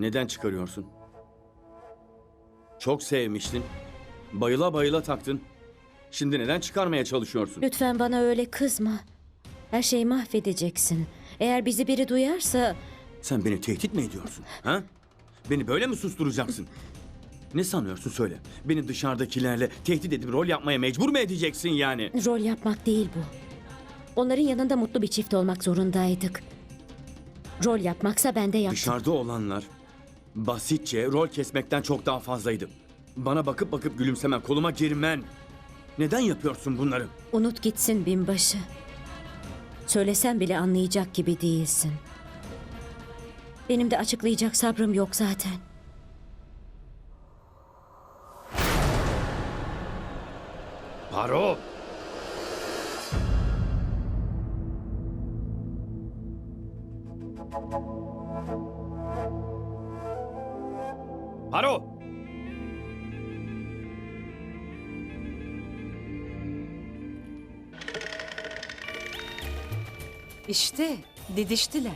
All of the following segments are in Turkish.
Neden çıkarıyorsun? Çok sevmiştin. Bayıla bayıla taktın. Şimdi neden çıkarmaya çalışıyorsun? Lütfen bana öyle kızma. Her şeyi mahvedeceksin. Eğer bizi biri duyarsa Sen beni tehdit mi ediyorsun? Ha? Beni böyle mi susturacaksın? Ne sanıyorsun söyle. Beni dışarıdakilerle tehdit edip rol yapmaya mecbur mu edeceksin yani? rol yapmak değil bu. Onların yanında mutlu bir çift olmak zorundaydık. Rol yapmaksa ben de yaptım. Dışarıda olanlar basitçe rol kesmekten çok daha fazlaydı. Bana bakıp bakıp gülümsemen, koluma girmen. Neden yapıyorsun bunları? Unut gitsin binbaşı. Söylesem bile anlayacak gibi değilsin. Benim de açıklayacak sabrım yok zaten. Paro! Paro! İşte didiştiler.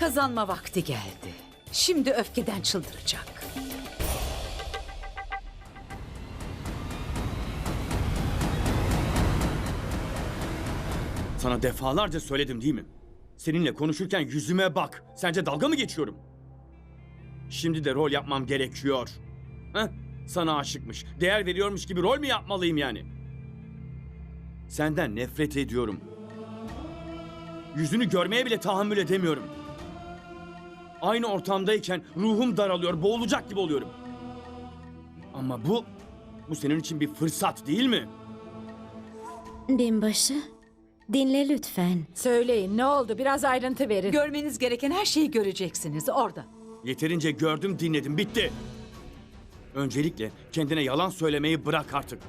Kazanma vakti geldi. Şimdi öfkeden çıldıracak. Sana defalarca söyledim değil mi? Seninle konuşurken yüzüme bak. Sence dalga mı geçiyorum? Şimdi de rol yapmam gerekiyor. Heh, sana aşıkmış. Değer veriyormuş gibi rol mü yapmalıyım yani? Senden nefret ediyorum. Yüzünü görmeye bile tahammül edemiyorum. Aynı ortamdayken ruhum daralıyor, boğulacak gibi oluyorum. Ama bu, bu senin için bir fırsat değil mi? Binbaşı, dinle lütfen. Söyleyin ne oldu? Biraz ayrıntı verin. Görmeniz gereken her şeyi göreceksiniz orada. Yeterince gördüm, dinledim, bitti. Öncelikle kendine yalan söylemeyi bırak artık.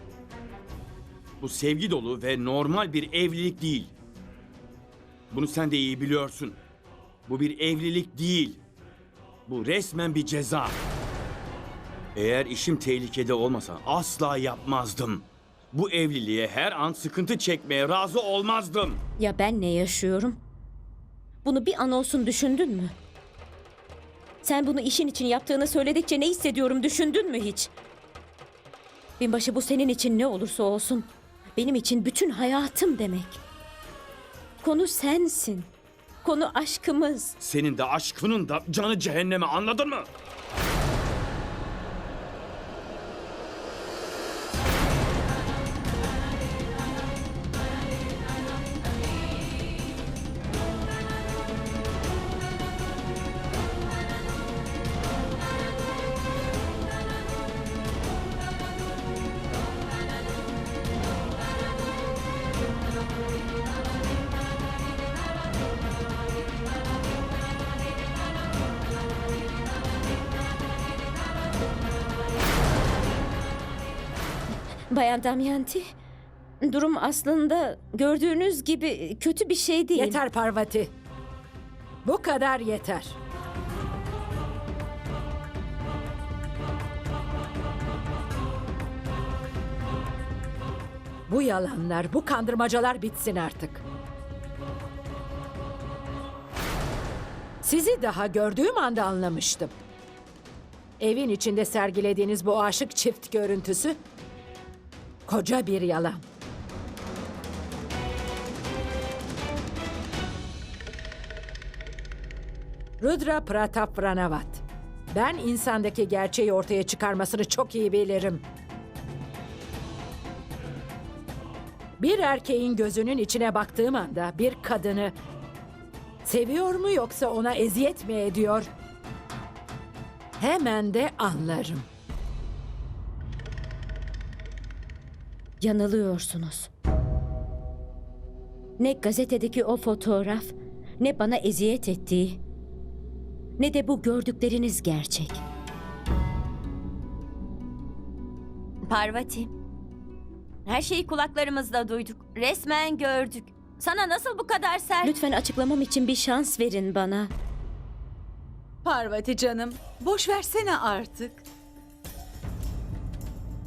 Bu sevgi dolu ve normal bir evlilik değil. Bunu sen de iyi biliyorsun. Bu bir evlilik değil. Bu resmen bir ceza. Eğer işim tehlikede olmasa asla yapmazdım. Bu evliliğe her an sıkıntı çekmeye razı olmazdım. Ya ben ne yaşıyorum? Bunu bir an olsun düşündün mü? Sen bunu işin için yaptığını söyledikçe ne hissediyorum düşündün mü hiç? Binbaşı bu senin için ne olursa olsun. Benim için bütün hayatım demek. Konu sensin. Konu aşkımız. Senin de aşkının da canı cehenneme anladın mı? Bayan Damyanti, durum aslında gördüğünüz gibi kötü bir şey değil. Yeter Parvati. Bu kadar yeter. Bu yalanlar, bu kandırmacalar bitsin artık. Sizi daha gördüğüm anda anlamıştım. Evin içinde sergilediğiniz bu aşık çift görüntüsü koca bir yalan. Rudra Pratap Ranavat. Ben insandaki gerçeği ortaya çıkarmasını çok iyi bilirim. Bir erkeğin gözünün içine baktığım anda bir kadını seviyor mu yoksa ona eziyet mi ediyor? Hemen de anlarım. Yanılıyorsunuz. Ne gazetedeki o fotoğraf, ne bana eziyet ettiği, ne de bu gördükleriniz gerçek. Parvati. Her şeyi kulaklarımızla duyduk. Resmen gördük. Sana nasıl bu kadar sert... Lütfen açıklamam için bir şans verin bana. Parvati canım, boş versene artık.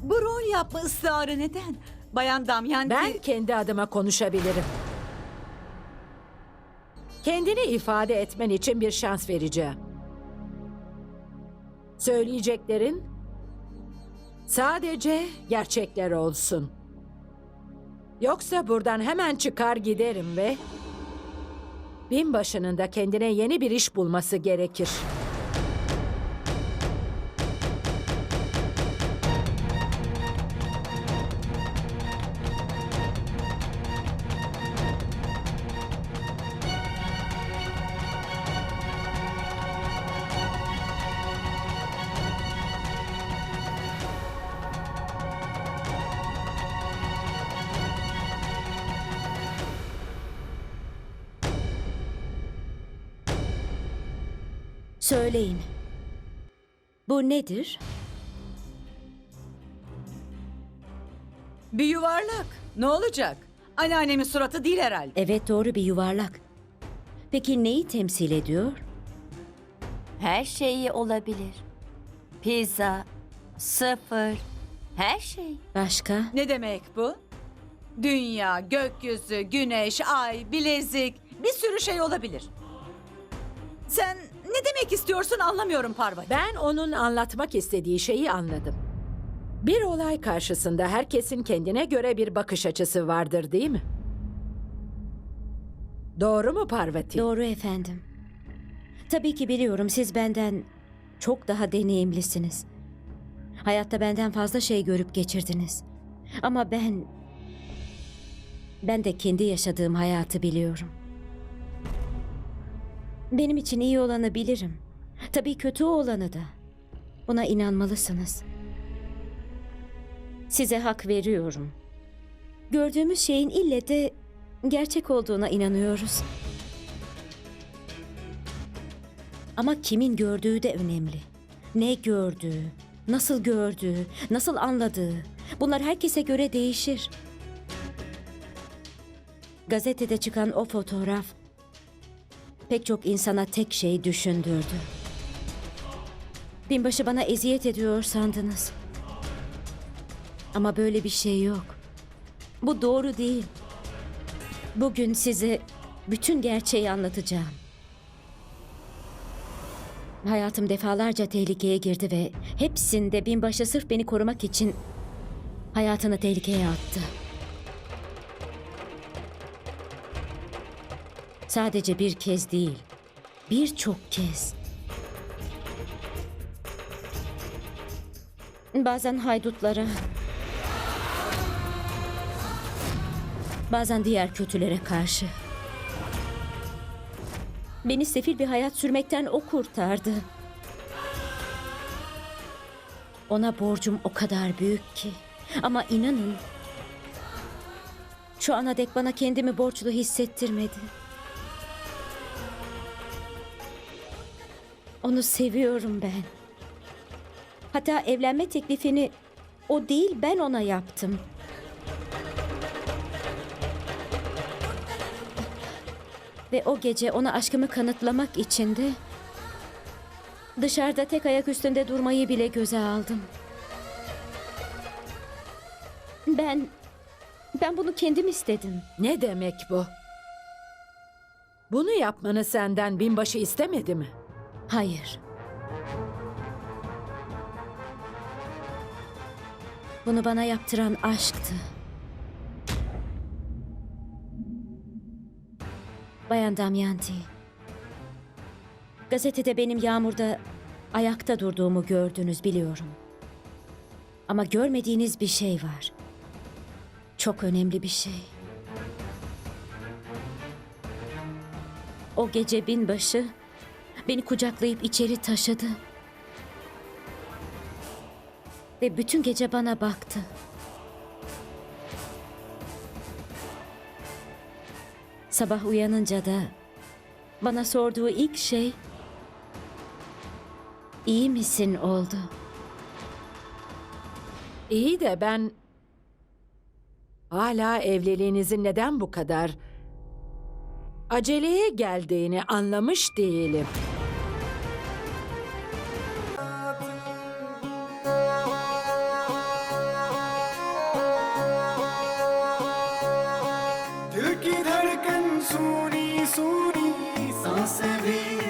Bu rol yapma ısrarı neden? Bayan Damyanti... Ben kendi adıma konuşabilirim. Kendini ifade etmen için bir şans vereceğim. Söyleyeceklerin sadece gerçekler olsun. Yoksa buradan hemen çıkar giderim ve binbaşının da kendine yeni bir iş bulması gerekir. Söyleyin. Bu nedir? Bir yuvarlak. Ne olacak? Anneannemin suratı değil herhalde. Evet doğru bir yuvarlak. Peki neyi temsil ediyor? Her şeyi olabilir. Pizza, sıfır, her şey. Başka? Ne demek bu? Dünya, gökyüzü, güneş, ay, bilezik bir sürü şey olabilir. Sen ne demek istiyorsun anlamıyorum Parvati. Ben onun anlatmak istediği şeyi anladım. Bir olay karşısında herkesin kendine göre bir bakış açısı vardır değil mi? Doğru mu Parvati? Doğru efendim. Tabii ki biliyorum siz benden çok daha deneyimlisiniz. Hayatta benden fazla şey görüp geçirdiniz. Ama ben... Ben de kendi yaşadığım hayatı biliyorum. Benim için iyi olanı bilirim. Tabii kötü olanı da. Buna inanmalısınız. Size hak veriyorum. Gördüğümüz şeyin ille de gerçek olduğuna inanıyoruz. Ama kimin gördüğü de önemli. Ne gördüğü, nasıl gördüğü, nasıl anladığı. Bunlar herkese göre değişir. Gazetede çıkan o fotoğraf pek çok insana tek şey düşündürdü. Binbaşı bana eziyet ediyor sandınız. Ama böyle bir şey yok. Bu doğru değil. Bugün size bütün gerçeği anlatacağım. Hayatım defalarca tehlikeye girdi ve hepsinde binbaşı sırf beni korumak için hayatını tehlikeye attı. Sadece bir kez değil, birçok kez. Bazen haydutlara, bazen diğer kötülere karşı. Beni sefil bir hayat sürmekten o kurtardı. Ona borcum o kadar büyük ki. Ama inanın şu ana dek bana kendimi borçlu hissettirmedi. Onu seviyorum ben. Hatta evlenme teklifini o değil ben ona yaptım. Ve o gece ona aşkımı kanıtlamak için de dışarıda tek ayak üstünde durmayı bile göze aldım. Ben ben bunu kendim istedim. Ne demek bu? Bunu yapmanı senden binbaşı istemedi mi? Hayır. Bunu bana yaptıran aşktı. Bayan Damyanti. Gazetede benim yağmurda ayakta durduğumu gördünüz biliyorum. Ama görmediğiniz bir şey var. Çok önemli bir şey. O gece binbaşı beni kucaklayıp içeri taşıdı. Ve bütün gece bana baktı. Sabah uyanınca da bana sorduğu ilk şey iyi misin oldu. İyi de ben hala evliliğinizin neden bu kadar aceleye geldiğini anlamış değilim. சூனி சூனி சாசவே.